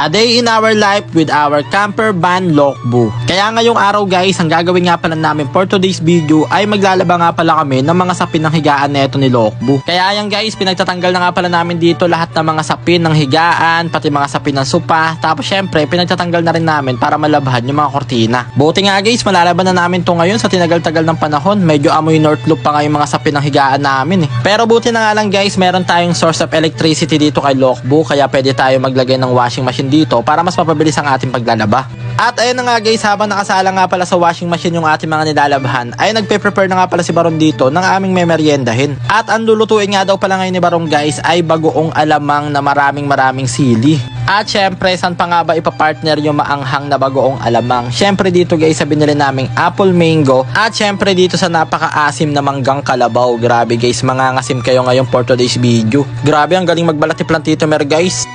A day in our life with our camper van Lokbu. Kaya ngayong araw guys, ang gagawin nga pala namin for today's video ay maglalaba nga pala kami ng mga sapin ng higaan na ni Lokbu. Kaya yan guys, pinagtatanggal na nga pala namin dito lahat ng mga sapin ng higaan, pati mga sapin ng sopa. Tapos syempre, pinagtatanggal na rin namin para malabhan yung mga kortina. Buti nga guys, malalaban na namin to ngayon sa tinagal-tagal ng panahon. Medyo amoy north loop pa nga yung mga sapin ng higaan namin eh. Pero buti na nga lang guys, meron tayong source of electricity dito kay Lokbu. Kaya pwede tayo maglagay ng washing machine dito para mas mapabilis ang ating paglalaba. At ayun na nga guys, habang nakasala nga pala sa washing machine yung ating mga nilalabhan, ay nagpe-prepare na nga pala si Baron dito ng aming memeryendahin. At ang lulutuin nga daw pala ngayon ni Baron guys ay bagoong alamang na maraming maraming sili. At syempre, saan pa nga ba ipapartner yung maanghang na bagoong alamang? Syempre dito guys, sa binili naming apple mango. At syempre dito sa napaka-asim na manggang kalabaw. Grabe guys, mangangasim kayo ngayon for today's video. Grabe, ang galing magbalati plantito mer guys.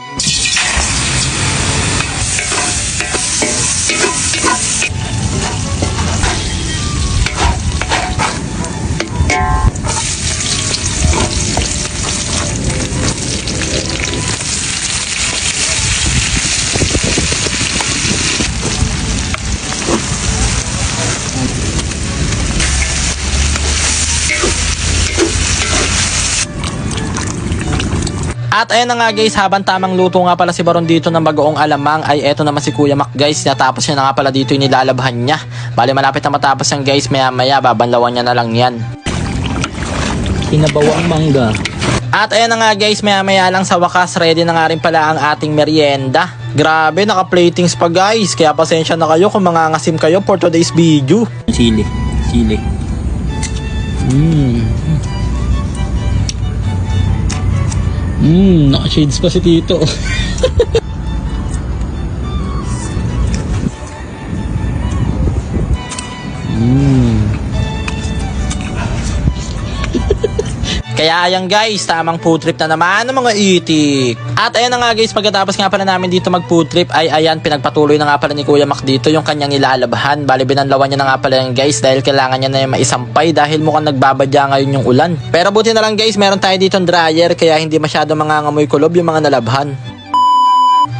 At ayun na nga guys, habang tamang luto nga pala si Baron dito ng bagoong alamang ay eto naman si Kuya Mac guys. Natapos niya na nga pala dito yung nilalabhan niya. Bali malapit na matapos yan guys, maya maya babanlawan niya na lang yan. Kinabawang mangga. At ayun na nga guys, maya maya lang sa wakas, ready na nga rin pala ang ating merienda. Grabe, naka-platings pa guys. Kaya pasensya na kayo kung mangangasim kayo for today's video. Sili. Sili. Mmm. Mmm, naka-shades pa si Tito. Kaya ayan guys, tamang food trip na naman ng mga itik. At ayan na nga guys, pagkatapos nga pala namin dito mag food trip ay ayan, pinagpatuloy na nga pala ni Kuya Mac dito yung kanyang nilalabhan. Bali binanlawan niya na nga pala yan guys dahil kailangan niya na yung maisampay dahil mukhang nagbabadya ngayon yung ulan. Pero buti na lang guys, meron tayo dito dryer kaya hindi masyado mangangamoy kulob yung mga nalabhan.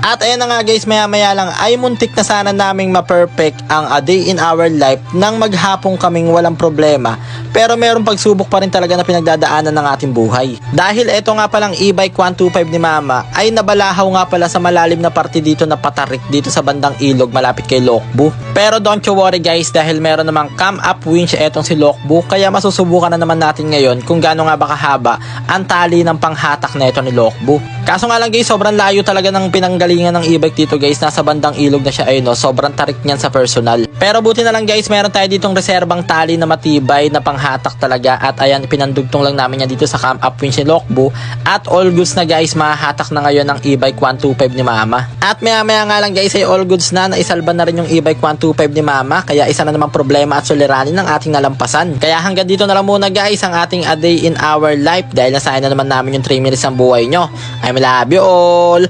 At ayan na nga guys, maya maya lang ay muntik na sana naming ma-perfect ang A Day in Our Life nang maghapong kaming walang problema. Pero merong pagsubok pa rin talaga na pinagdadaanan ng ating buhay. Dahil eto nga palang e-bike 125 ni Mama ay nabalahaw nga pala sa malalim na parte dito na patarik dito sa bandang ilog malapit kay Lokbu. Pero don't you worry guys dahil meron namang cam up winch etong si Lokbu kaya masusubukan na naman natin ngayon kung gaano nga ba kahaba ang tali ng panghatak na ito ni Lokbu. Kaso nga lang guys, sobrang layo talaga ng pinanggalingan ng e-bike dito guys. Nasa bandang ilog na siya ayun no. Sobrang tarik niyan sa personal. Pero buti na lang guys, meron tayo ditong reserbang tali na matibay na panghatak talaga. At ayan, pinandugtong lang namin yan dito sa Camp Up Winch ni Lokbu. At all goods na guys, mahahatak na ngayon ng e-bike 125 ni Mama. At maya maya nga lang guys, ay all goods na. Naisalba na rin yung e-bike 125 ni Mama. Kaya isa na namang problema at suliranin ng ating nalampasan. Kaya hanggang dito na lang muna guys ang ating A Day in Our Life. Dahil nasayang na naman namin yung 3 minutes ng buhay nyo. I love you all.